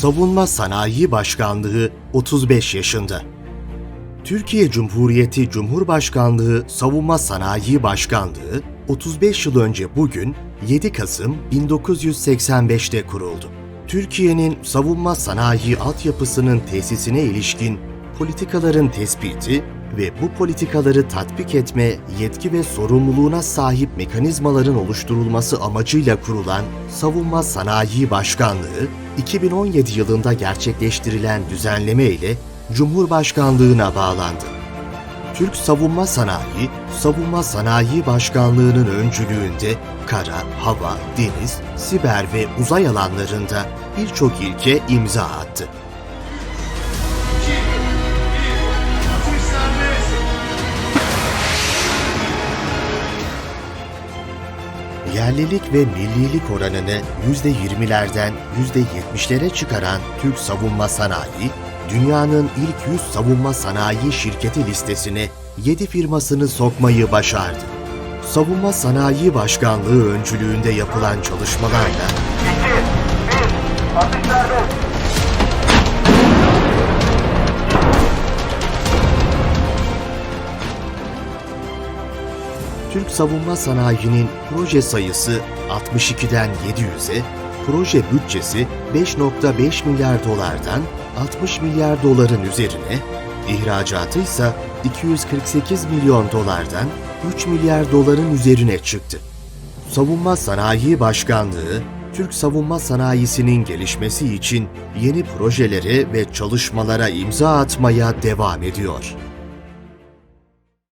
Savunma Sanayi Başkanlığı 35 yaşında. Türkiye Cumhuriyeti Cumhurbaşkanlığı Savunma Sanayi Başkanlığı 35 yıl önce bugün 7 Kasım 1985'te kuruldu. Türkiye'nin savunma sanayi altyapısının tesisine ilişkin politikaların tespiti ve bu politikaları tatbik etme yetki ve sorumluluğuna sahip mekanizmaların oluşturulması amacıyla kurulan Savunma Sanayi Başkanlığı, 2017 yılında gerçekleştirilen düzenleme ile Cumhurbaşkanlığına bağlandı. Türk Savunma Sanayi, Savunma Sanayi Başkanlığı'nın öncülüğünde kara, hava, deniz, siber ve uzay alanlarında birçok ilke imza attı. Yerlilik ve millilik oranını %20'lerden %70'lere çıkaran Türk savunma sanayi, dünyanın ilk 100 savunma sanayi şirketi listesine 7 firmasını sokmayı başardı. Savunma Sanayi Başkanlığı öncülüğünde yapılan çalışmalarla Türk savunma sanayinin proje sayısı 62'den 700'e, proje bütçesi 5.5 milyar dolardan 60 milyar doların üzerine, ihracatı ise 248 milyon dolardan 3 milyar doların üzerine çıktı. Savunma Sanayi Başkanlığı, Türk savunma sanayisinin gelişmesi için yeni projelere ve çalışmalara imza atmaya devam ediyor.